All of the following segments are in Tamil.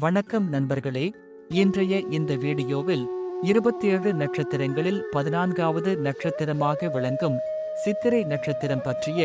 வணக்கம் நண்பர்களே இன்றைய இந்த வீடியோவில் இருபத்தி ஏழு நட்சத்திரங்களில் பதினான்காவது நட்சத்திரமாக விளங்கும் சித்திரை நட்சத்திரம் பற்றிய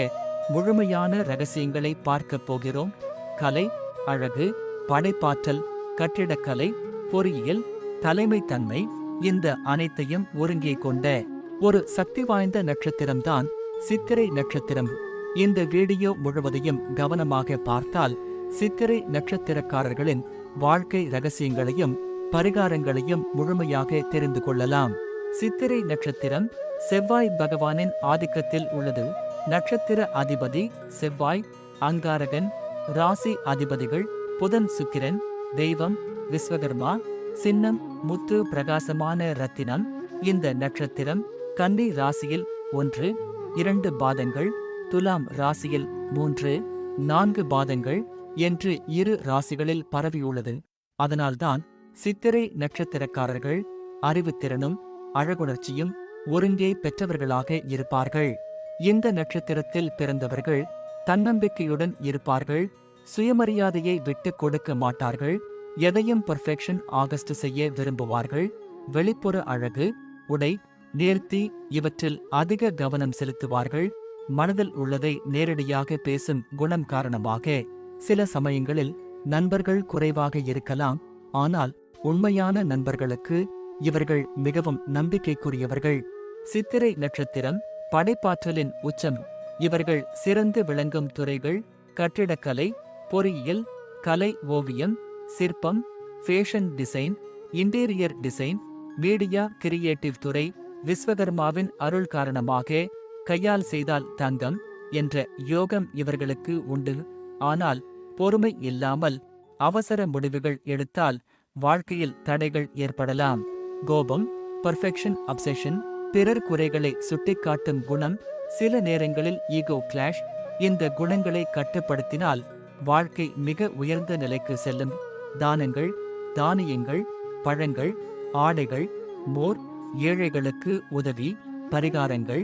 முழுமையான ரகசியங்களை பார்க்கப் போகிறோம். கலை அழகு படைப்பாற்றல் கட்டிடக்கலை பொறியியல் தலைமைத்தன்மை இந்த அனைத்தையும் ஒருங்கே கொண்ட ஒரு சக்தி வாய்ந்த நட்சத்திரம்தான் சித்திரை நட்சத்திரம். இந்த வீடியோ முழுவதையும் கவனமாக பார்த்தால் சித்திரை நட்சத்திரக்காரர்களின் வாழ்க்கை ரகசியங்களையும் பரிகாரங்களையும் முழுமையாக தெரிந்து கொள்ளலாம். சித்திரை நட்சத்திரம் செவ்வாய் பகவானின் ஆதிக்கத்தில் உள்ளது. நட்சத்திர அதிபதி செவ்வாய் அங்காரகன் ராசி அதிபதிகள் புதன் சுக்கிரன் தெய்வம் விஸ்வகர்மா சின்னம் முத்து பிரகாசமான ரத்தினம். இந்த நட்சத்திரம் கன்னி ராசியில் ஒன்று இரண்டு பாதங்கள் துலாம் ராசியில் மூன்று நான்கு பாதங்கள் என்று இரு ராசிகளில் பரவியுள்ளது. அதனால்தான் சித்திரை நட்சத்திரக்காரர்கள் அறிவுத்திறனும் அழகுணர்ச்சியும் ஒருங்கே பெற்றவர்களாக இருப்பார்கள். இந்த நட்சத்திரத்தில் பிறந்தவர்கள் தன்னம்பிக்கையுடன் இருப்பார்கள். சுயமரியாதையை விட்டுக் கொடுக்க மாட்டார்கள். எதையும் பர்ஃபெக்ஷன் ஆகஸ்ட் செய்ய விரும்புவார்கள். வெளிப்புற அழகு உடை நேர்த்தி இவற்றில் அதிக கவனம் செலுத்துவார்கள். மனதில் உள்ளதை நேரடியாக பேசும் குணம் காரணமாக. சில சமயங்களில் நண்பர்கள் குறைவாக இருக்கலாம் ஆனால் உண்மையான நண்பர்களுக்கு இவர்கள் மிகவும் நம்பிக்கைக்குரியவர்கள். சித்திரை நட்சத்திரம் படைப்பாற்றலின் உச்சம். இவர்கள் சிறந்து விளங்கும் துறைகள் கட்டிடக்கலை பொறியியல் கலை ஓவியம் சிற்பம் fashion design interior design media creative துறை விஸ்வகர்மாவின் அருள் காரணமாக கையால் செய்தால் தங்கம் என்ற யோகம் இவர்களுக்கு உண்டு. ஆனால் பொறுமை இல்லாமல் அவசர முடிவுகள் எடுத்தால் வாழ்க்கையில் தடைகள் ஏற்படலாம். கோபம் பர்ஃபெக்ஷன் அப்செஷன் பிறர் குறைகளை சுட்டிக்காட்டும் குணம் சில நேரங்களில் ஈகோ கிளாஷ் இந்த குணங்களை கட்டுப்படுத்தினால் வாழ்க்கை மிக உயர்ந்த நிலைக்கு செல்லும். தானங்கள் தானியங்கள் பழங்கள் ஆடைகள் மோர் ஏழைகளுக்கு உதவி பரிகாரங்கள்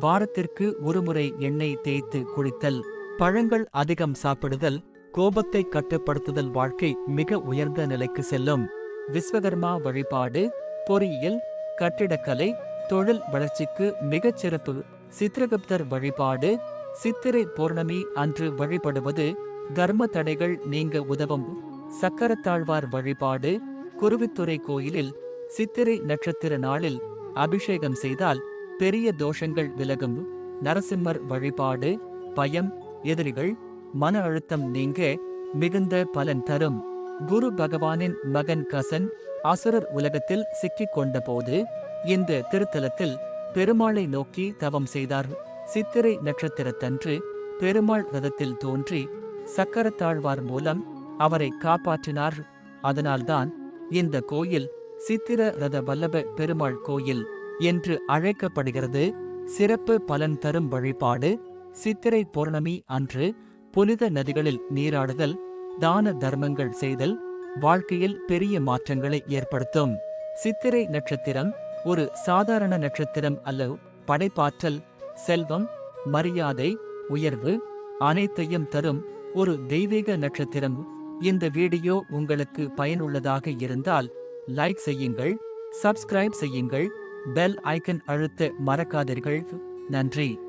வாரத்திற்கு ஒருமுறை எண்ணெய் தேய்த்து குளித்தல் பழங்கள் அதிகம் சாப்பிடுதல் கோபத்தை கட்டுப்படுத்துதல் வாழ்க்கை மிக உயர்ந்த நிலைக்கு செல்லும். விஸ்வகர்மா வழிபாடு பொறியியல் கட்டிடக்கலை தொழில் வளர்ச்சிக்கு மிகச் சிறப்பு. சித்திரகுப்தர் வழிபாடு சித்திரை பௌர்ணமி அன்று வழிபடுவது தர்ம தடைகள் நீங்க உதவும். சக்கரத்தாழ்வார் வழிபாடு குருவித்துறை கோயிலில் சித்திரை நட்சத்திர நாளில் அபிஷேகம் செய்தால் பெரிய தோஷங்கள் விலகும். நரசிம்மர் வழிபாடு பயம் எதிரிகள் மன அழுத்தம் நீங்க மிகுந்த பலன் தரும். குரு பகவானின் மகன் கசன் அசுரர் உலகத்தில் சிக்கிக் கொண்டபோது இந்த திருத்தலத்தில் பெருமாளை நோக்கி தவம் செய்தார். சித்திரை நட்சத்திரத்தன்று பெருமாள் ரதத்தில் தோன்றி சக்கரத்தாழ்வார் மூலம் அவரை காப்பாற்றினார். அதனால்தான் இந்த கோயில் சித்திர ரத வல்லப பெருமாள் கோயில் என்று அழைக்கப்படுகிறது. சிறப்பு பலன் தரும் வழிபாடு சித்திரை பௌர்ணமி அன்று புனித நதிகளில் நீராடுதல் தான தர்மங்கள் செய்தல் வாழ்க்கையில் பெரிய மாற்றங்களை ஏற்படுத்தும். சித்திரை நட்சத்திரம் ஒரு சாதாரண நட்சத்திரம் அல்ல படைப்பாற்றல் செல்வம் மரியாதை உயர்வு அனைத்தையும் தரும் ஒரு தெய்வீக நட்சத்திரம். இந்த வீடியோ உங்களுக்கு பயனுள்ளதாக இருந்தால் லைக் செய்யுங்கள் சப்ஸ்கிரைப் செய்யுங்கள் பெல் ஐக்கன் அழுத்த மறக்காதீர்கள். நன்றி.